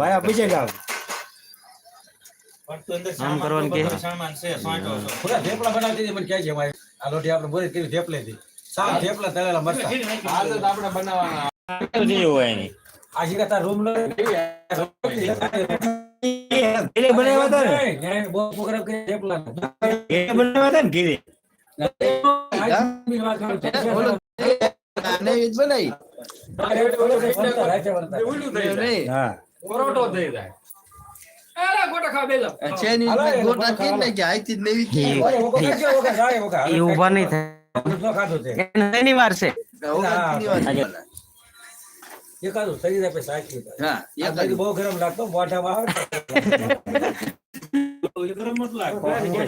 વાયા બીજે પણ અંદર આમ કરવાનું કે? પૂરા થેપલા મને કહે છે ભાઈ આ લોટી આપણે બોરી કરી થેપલે હતી? સાવ થેપલા તળેલા મરતા આ આપણે બનાવવાના. નહીં હોય એની. આ તાર રૂમ લો ઘીરે બનાવ્યા હતા ને? બહુ પ્રોગ્રામ કરી થેપલા. ઘીરે બનાવ્યા હતા ને ઘીરે આને ઈ જ બનાવી. નહીં હા પરોઠો થઈ જાય અરે ગોટા ખાવા બેલો છે ની મેં ગોટા કેમ ને કે આઈથી જ નવી થી એ ઊભા નહીં થાય ખાધું છે એને એની વાર છે એકાદું શરીર આપે સાચી હા આ બાજુ બહુ ગરમ લાગતો મોઢામાં આવે ગરમ મત લાગ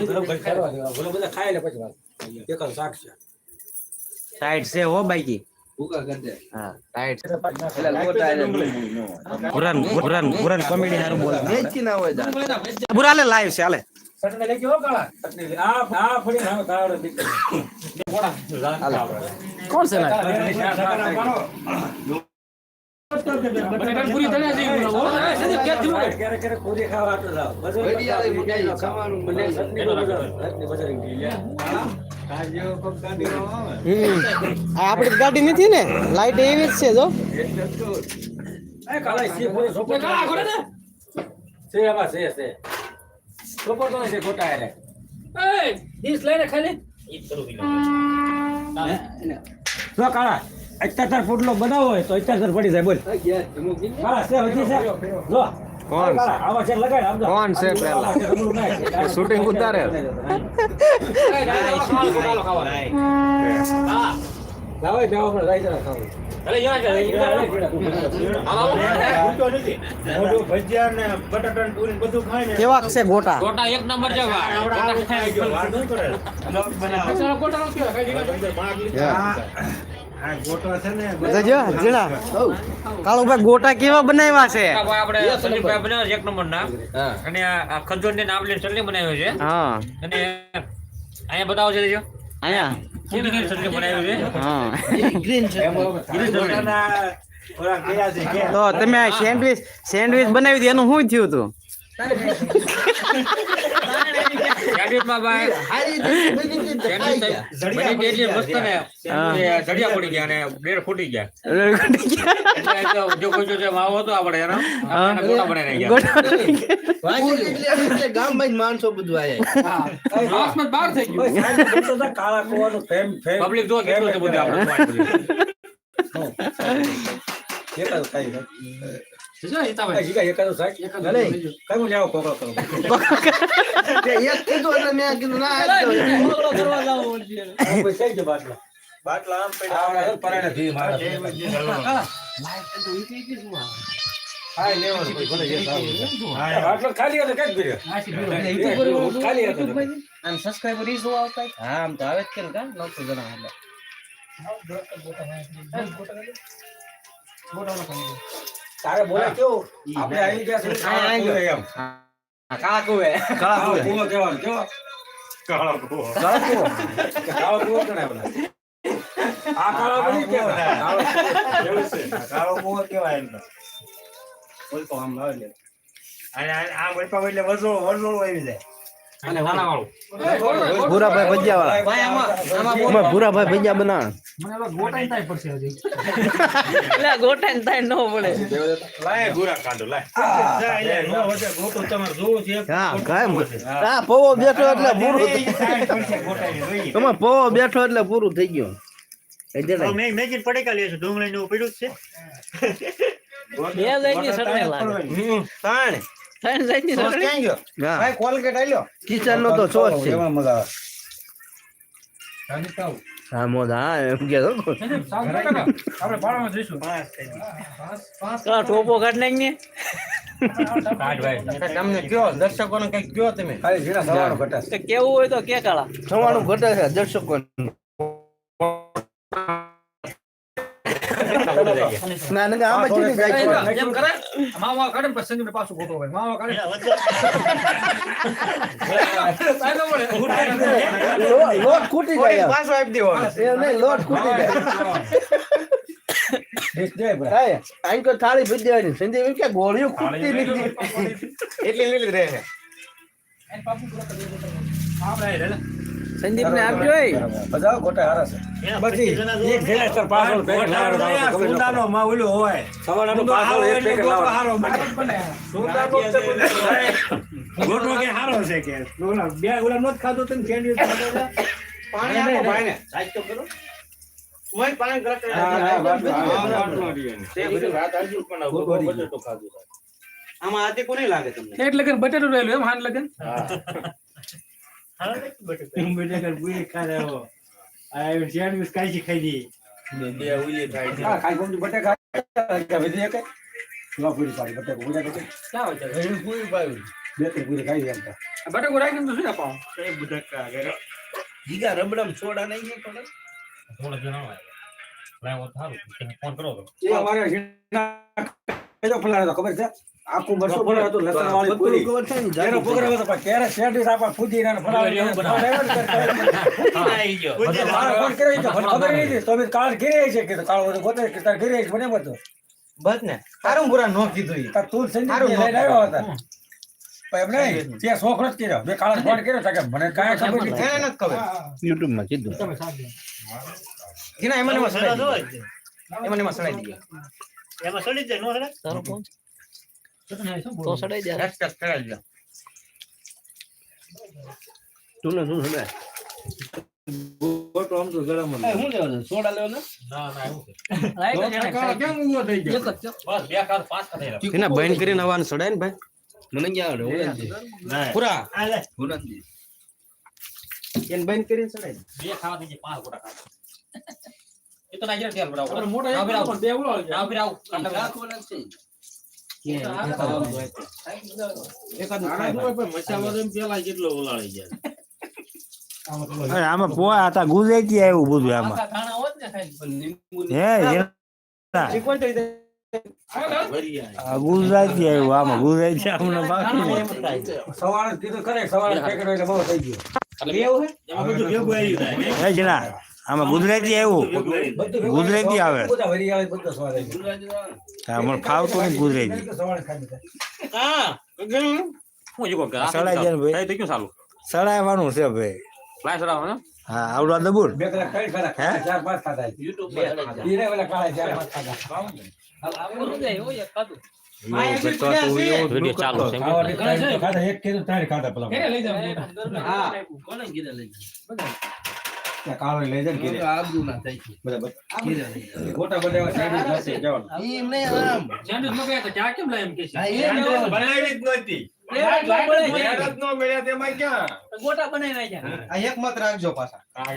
ગરમ કરી ખાવા દેવા. ભલે બધા ખાઈ લે પછી વાત. એકાદું શાક છે ટાઈટ છે હો બાકી ભૂકા કરી દે હા ટાઈટ એટલે ગોટા એને પુરાન પુરાન પુરાન કોમેડી હારું બોલ. વેચી ના હોય દાદા. પુરા લે લાઈવ છે હાલે. કોણ છે ખાવા આપડી ગાડી નથી ને? લાઈટ એવી જ છે જો. એ કાળા જો અત્યાચાર ફૂટલો બનાવો હોય તો અત્યાચાર પડી જાય બોલ. કાળા છે હજી છે જો. કોણ? કોણ છે પેલા? શૂટિંગ ઉતારે. લાવો, જાઓ, આપણે રાઈ જરા ખાવું. મોઢું ભજીયા ને બટાટા ને પૂરી ને બધું ખાય ને. કેવા છે ગોટા? ગોટા એક નંબર છે ભાઈ. આવડા આવું ખાઈ ગયો, વાર ન કરે. ગોટા ગોટા કેવા બનાવ્યા છે? આપણે સંદીપભાઈ બનાવ્યો એક નંબર ના અને આ ખજૂર ને આંબલી ચટણી બનાવ્યો છે. હા. અને અહીંયા બતાવો છે જો. અહીંયા. સિંધીની ચટણી બનાવ્યું છે? હા. ગ્રીન? તો તમે સેન્ડવીચ સેન્ડવિચ સેન્ડવિચ બનાવી હતી એનું શું થયું હતું? ભાઈ? બની. બની મસ્ત ને. જડિયા પડી ગયા અને બ્રેડ ફૂટી ગયા. જો જો કોઈ જો માવો હતો આપણે એનો ગોટા ગયા. ગામમાં માણસો બધું આયા. બહાર થઈ ગયું. કાળા કૂવાનું ફેમ- ફેમ- પબ્લિક જો કેટલું છે બધું આપણે. કઈ બાટલા? આ ઓલા પરાણે ઘી મારે. આમ સબસ્ક્રાઇબર ઈ શું આવતા હા આમ તો આવે જ કે ને કા નવસો જણા એટલે તારે બોલે કેવું આપણે આવી ગયા છે કાળા કૂવે એમ. કાળા કુવે કાળો કૂવો કહેવાનું, કેવો? કાળો કૂવો. કાળો કૂવો. કે કાળો કૂવો બોલા. આ કાળો બની ગયા. કાળો કૂવો. કાળો કૂવો કહેવાય એમ કોઈ તો આમ લાવે લે. અને આ- આ વૈપાવ એટલે વજોળો વજોળો આવી જાય. ભૂરાભાઈ ભજીયા વાળા. ભાઈ આમાં આમાં એમાં ભૂરાભાઈ ભજીયા બનાવ. મને થાય ને થાય ન પડે. પવો બેઠો એટલે પૂરું. તમે પવો બેઠો એટલે પૂરું થઈ ગયું. મેં મેગીન લેશું ડુંગળી નું પડ્યું છે. બે લાગે. ત્રણ ત્રણ સોસ ક્યાં ગયો? ભાઈ કોલગેટ આલ્યો. કિચન નો તો સોસ છે. એમાં મજા આવે. હા મોદા એમ કે તો. ટોપો કાઢ નાખ ને. તમને કયો? દર્શકોને કંઈક કયો તમે? ખાલી જીરા સવારનો કેવું હોય તો કે કાળા? થવાનું ઘટે છે દર્શકો ના છે. થાળી ભરી દેવાની. સંજય કે ગોળીઓ ખૂટતી નથી. એટલી લીલી રહે રહે છે સંદીપને આપજો એ. બધા ગોટા હારા છે. પછી એક જણા પાછળ પેક લાવવાનો ન સોનાનો માં ઓલો હોય. સવારનો પાછળ એક પેક લાવવાનો હારો જ ગોટો કે હારો છે કે? ઓલા બે ઓલા નોત ખાધો તને કેન્ડી પાણી આપો ભાઈને. સાચ તો કરો પાણી ગરક તો બધી વાત પણ ગોટો ખાધું આમાં આજે કોને લાગે તમને? એક લગન બટેટું રહેલું એમ હાન લગન? બટેકા પૂરી ખાધા હો. આ સેન્ડવિચ કાચી ખાધી હા, ખાઈ ગમતું બટેકા. કે વધી એક લો પૂરી પાડી બટેકા પૂરા બટેકા ક્યાં હોય છે પૂરી પાડી. બે ત્રણ પૂરી ખાઈ એમ તો. બટેકું રાખીને તો શું અપાવું એ બટેકા કરે જીગા રબડમ સોડા નહીં થોડો જણાવો લાવો સારું ફોન કરો તો. એ અમારે ખબર છે. આખું વર્ષો ફલાણો હતું લસણ વાળી પૂરી. છે એનો પ્રોગ્રામ હતો પણ ત્યારે શેઠી સાપા ફૂદીના ને ફરાવી ગયો. બધે મારો ફોન કર્યો તો મને ખબર નહીં હતી. તો અમે કાળ ઘેરે છે કે કાળ બધું ગોતે કે તાર ઘેરે છે મને હતું. બસ ને. તારું બુરા નો કીધું. તાર તું સંજી લઈને આવ્યો હતા. પણ એમ નહીં તે શોખ નથી કર્યો. મેં કાલે ફોન કર્યો કે મને કાંઈ ખબર નથી. નથી ખબર. યુટ્યુબમાં કીધું. એમાં ને એમાં સડાઈ દીધી. એમાં ને એમાં સડાઈ દીધી. એમાં સડી જાય નો સડે તારો તો? સડાઈ દે રસ રસ કરાવી દો. તું ને? તું સડાય ગોટો આમ તો ગરમ એ શું લેવાનું? સોડા લેવાનું? ના ના એવું લાઈટ જ એને કાળો કેમ ઊભો થઈ ગયો? એક જ છે. બસ બે કાલ પાંચ થઈ રહ્યા. એના કરીને આવવાનું સડાય ને ભાઈ. મને ક્યાં આવડે? ઓળંગી. પૂરા. આ લે ઓળંગી. એને બંધ કરીને સડાય બે ખાવા થઈ પાંચ ગોટા ખાવા. એ તો ના તેલ બરાબર મોટા બે આવ આવ આમાં પોવા હતા ગુજરાતી આવ્યું બધું આમાં. ગુજરાતી આવ્યું આમાં ગુજરાતી આમને બાકી. સવારે કીધું કરે સવારે પેકેટ એટલે બહુ થઈ ગયો. હે જણા આમાં ગુજરાતી આવ્યું. ગુજરાતી આવે. હા, મને ફાવતું નહીં ગુજરાતી. સડાવવાનું છે ભાઈ? હા આવડવા દબુર ચાલુ એક પેલા લઈ કાળો લઈ જાય ને ઘીરે. બરાબર. ગોટા બધા સાઈડ જ જવાનું. એમ નહીં આમ. સેન્ડવિચ મગાવ્યા તો ચા કેમ લાય એમ કે છે? હા, એ લેવાનું. બનાવી જ નહોતી ફ્લેવર જ બનાવી જાય. નો મળ્યા તેમાં ક્યાં બનાવી એક મત રાખજો પાછા હા